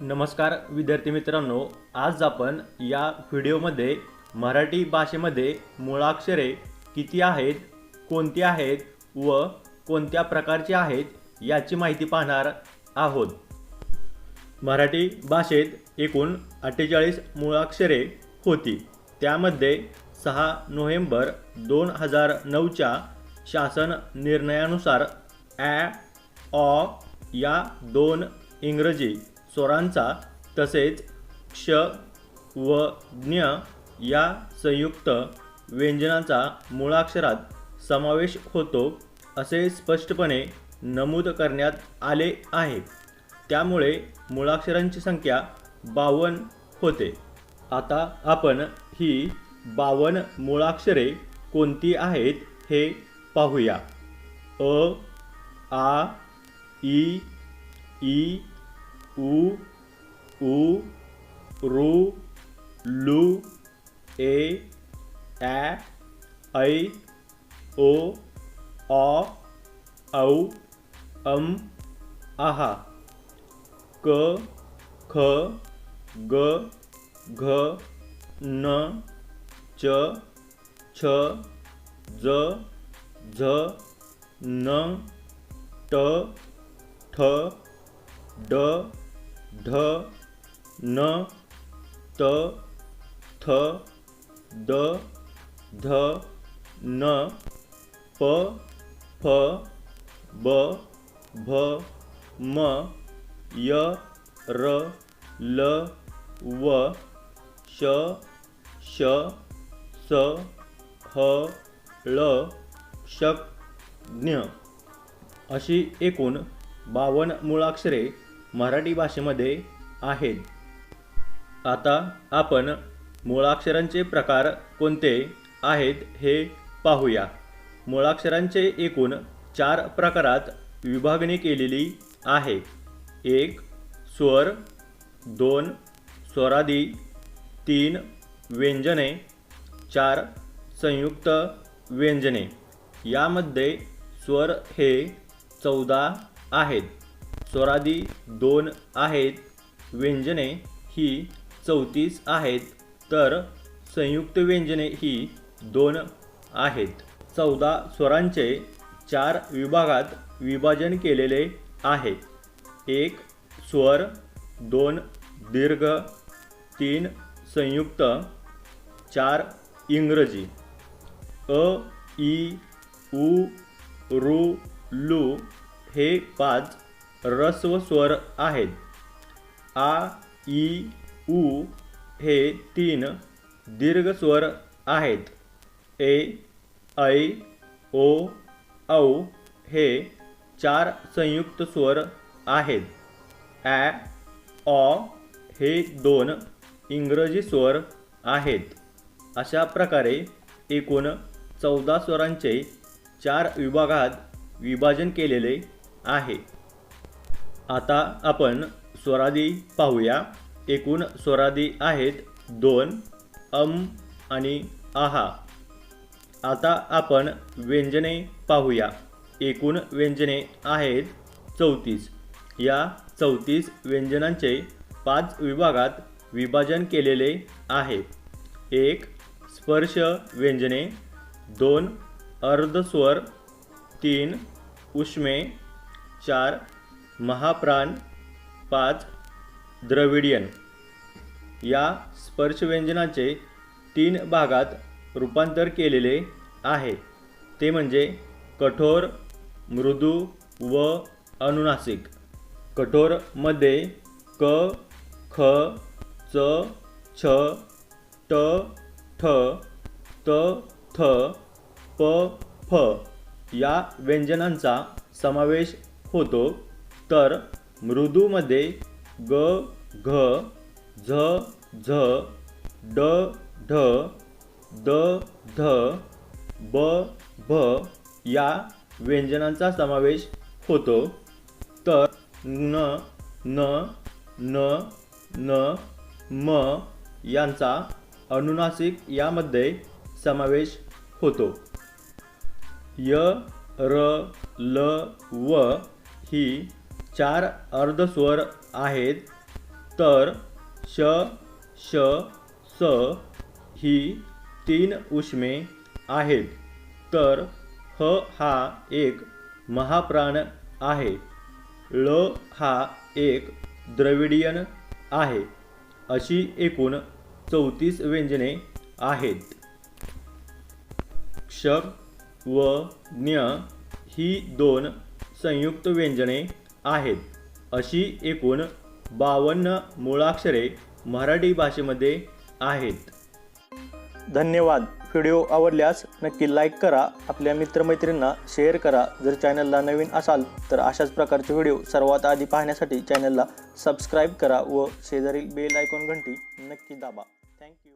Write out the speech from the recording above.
नमस्कार विद्यार्थी मित्रांनो. आज आपण या व्हिडिओमध्ये मराठी भाषेमध्ये मुळाक्षरे किती आहेत कोणती आहेत व कोणत्या प्रकारची आहेत याची माहिती पाहणार आहोत. मराठी भाषेत एकूण अठ्ठेचाळीस मुळाक्षरे होती. त्यामध्ये सहा नोव्हेंबर दोन हजार नऊच्या शासन निर्णयानुसार ॲ ऑ या दोन इंग्रजी स्वरांचा तसेच क्ष व ज्ञ या संयुक्त व्यंजनाचा मुळाक्षरात समावेश होतो असे स्पष्टपणे नमूद करण्यात आले आहे. त्यामुळे मुळाक्षरांची संख्या बावन्न होते. आता आपण ही बावन्न मुळाक्षरे कोणती आहेत हे पाहूया. अ आ ई ई उ उ रू लू ए ॲ ऐ ओ ऑ औ अम आहा क ख ग घ न च छ ज झ न ट ठ ड ढ न त थ द ध न प फ ब भ म य र ल व श श स ह ळ शक ज्ञ अशी एकूण बावन्न मुळाक्षरे मराठी भाषेमध्ये आहेत. आता आपण मुळाक्षरांचे प्रकार कोणते आहेत हे पाहूया. मुळाक्षरांचे एकूण चार प्रकारात विभागणी केलेली आहे. एक स्वर. दोन स्वरादी. तीन व्यंजने. चार संयुक्त व्यंजने. यामध्ये स्वर हे चौदा आहेत. स्वरादी दोन आहेत. व्यंजने ही चौतीस आहेत. तर संयुक्त व्यंजने ही दोन आहेत. चौदा स्वरांचे चार विभागात विभाजन केलेले आहे. एक स्वर दोन दीर्घ तीन संयुक्त चार इंग्रजी. अ ई उ रु लू हे पाच रस्व स्वर आहेत. आ ई उ हे तीन दीर्घ स्वर आहेत. ए ऐ ओ औ हे चार संयुक्त स्वर आहेत. ॲ ऑ हे दोन इंग्रजी स्वर आहेत. अशा प्रकारे एकूण चौदा स्वरांचे चार विभागात विभाजन केलेले आहे. आता आपण स्वरादी पाहूया. एकूण स्वरादी आहेत दोन अम आणि आहा. आता आपण व्यंजने पाहूया. एकूण व्यंजने आहेत चौतीस. या चौतीस व्यंजनांचे पाच विभागात विभाजन केलेले आहे. एक स्पर्श व्यंजने. दोन अर्धस्वर. तीन उष्मे. चार महाप्राण पाच द्रविडियन. या स्पर्शव्यंजनाचे तीन भागात रूपांतर केलेले आहे. ते म्हणजे कठोर मृदू व अनुनासिक. कठोरमध्ये क ख च छ ट ठ त थ प फ या व्यंजनांचा समावेश होतो. तर मृदूमध्ये ग घ झ झ ड ढ द ध ब भ या व्यंजनांचा समावेश होतो. तर न न न न म यांचा अनुनासिक यामध्ये समावेश होतो. य र ल व ही चार अर्धस्वर आहेत तर श श स ही तीन उष्मे आहेत. तर ह हा एक महाप्राण आहे. ळ हा एक द्रविडियन आहे. अशी एकूण चौतीस व्यंजने आहेत. क्ष व ज्ञ ही दोन संयुक्त व्यंजने आहेत. अशी एकूण बावन्न मुळाक्षरे मराठी भाषेमध्ये आहेत. धन्यवाद. व्हिडिओ आवडल्यास नक्की लाईक करा. आपल्या मित्रमैत्रींना शेअर करा. जर चॅनलला नवीन असाल तर अशाच प्रकारचे व्हिडिओ सर्वात आधी पाहण्यासाठी चॅनलला सबस्क्राईब करा व शेजारील बेल आयकॉन घंटी नक्की दाबा. थँक्यू